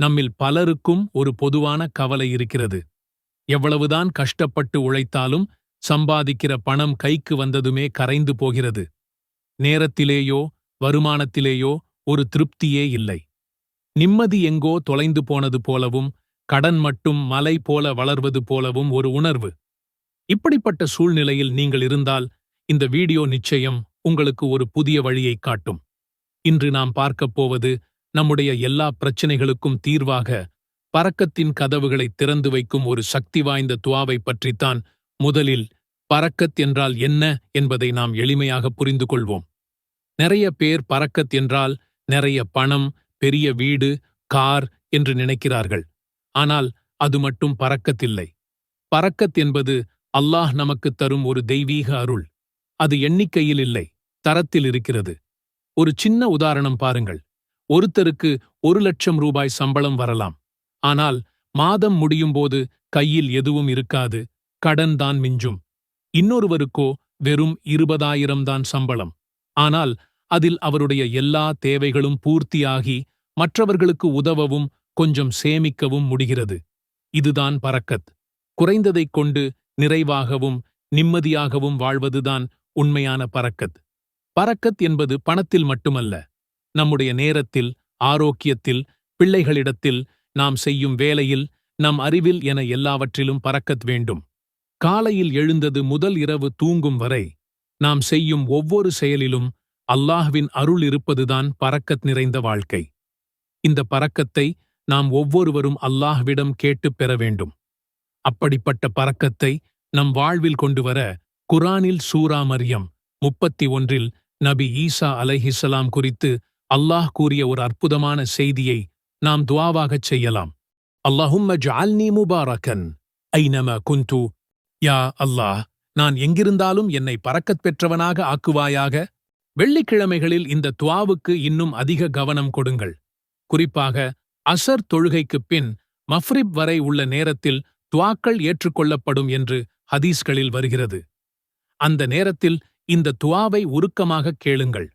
நம்மில் பலருக்கும் ஒரு பொதுவான கவலை இருக்கிறது. எவ்வளவுதான் கஷ்டப்பட்டு உழைத்தாலும் சம்பாதிக்கிற பணம் கைக்கு வந்ததுமே கரைந்து போகிறது. நேரத்திலேயோ வருமானத்திலேயோ ஒரு திருப்தியே இல்லை. நிம்மதி எங்கோ தொலைந்து போனது போலவும் கடன் மட்டும் மலை போல வளர்வது போலவும் ஒரு உணர்வு. இப்படிப்பட்ட சூழ்நிலையில் நீங்கள் இருந்தால் இந்த வீடியோ நிச்சயம் உங்களுக்கு ஒரு புதிய வழியை காட்டும். இன்று நாம் பார்க்கப் போவது நம்முடைய எல்லா பிரச்சனைகளுக்கும் தீர்வாக பறக்கத்தின் கதவுகளை திறந்து வைக்கும் ஒரு சக்தி வாய்ந்த துவாவை பற்றித்தான் முதலில் பறக்கத் என்றால் என்ன என்பதை நாம் எளிமையாக புரிந்து கொள்வோம் நிறைய பேர் பறக்கத் என்றால் நிறைய பணம் பெரிய வீடு கார் என்று நினைக்கிறார்கள். ஆனால் அது மட்டும் பறக்கத்தில்லை. பறக்கத் என்பது அல்லாஹ் நமக்குத் தரும் ஒரு தெய்வீக அருள். அது எண்ணிக்கையில் இல்லை தரத்தில் இருக்கிறது. ஒரு சின்ன உதாரணம் பாருங்கள். ஒருத்தருக்கு ஒரு லட்சம் ரூபாய் சம்பளம் வரலாம். ஆனால் மாதம் முடியும்போது கையில் எதுவும் இருக்காது. கடன் தான் மிஞ்சும். இன்னொருவருக்கோ வெறும் இருபதாயிரம் தான் சம்பளம். ஆனால் அதில் அவருடைய எல்லா தேவைகளும் பூர்த்தியாகி மற்றவர்களுக்கு உதவவும் கொஞ்சம் சேமிக்கவும் முடிகிறது. இதுதான் பறக்கத். குறைந்ததைக் கொண்டு நிறைவாகவும் நிம்மதியாகவும் வாழ்வதுதான் உண்மையான பறக்கத். பறக்கத் என்பது பணத்தில் மட்டுமல்ல. நம்முடைய நேரத்தில் ஆரோக்கியத்தில் பிள்ளைகளிடத்தில் நாம் செய்யும் வேலையில் நம் அறிவில் என எல்லாவற்றிலும் பறக்கத் வேண்டும். காலையில் எழுந்தது முதல் இரவு தூங்கும் வரை நாம் செய்யும் ஒவ்வொரு செயலிலும் அல்லாஹ்வின் அருள் இருப்பதுதான் பறக்கத் நிறைந்த வாழ்க்கை. இந்த பறக்கத்தை நாம் ஒவ்வொருவரும் அல்லாஹ்விடம் கேட்டுப் பெற வேண்டும். அப்படிப்பட்ட பறக்கத்தை நம் வாழ்வில் கொண்டு வர குரானில் சூரா மரியம் முப்பத்தி ஒன்றில் நபி ஈசா அலைஹிஸ்ஸலாம் குறித்து அல்லாஹ் கூறிய ஒரு அற்புதமான செய்தியை நாம் துவாவாகச் செய்யலாம். அல்லாஹும்ம ஜால்னி முபாரக்கன் ஐநம குந்து யா அல்லாஹ் நான் எங்கிருந்தாலும் என்னை பறக்கத் பெற்றவனாக ஆக்குவாயாக? வெள்ளிக்கிழமைகளில் இந்த துவாவுக்கு இன்னும் அதிக கவனம் கொடுங்கள். குறிப்பாக அசர் தொழுகைக்குப் பின் மஃப்ரிப் வரை உள்ள நேரத்தில் துவாக்கள் ஏற்றுக்கொள்ளப்படும் என்று ஹதீஸ்களில் வருகிறது. அந்த நேரத்தில் இந்த துவாவை உருக்கமாகக் கேளுங்கள்.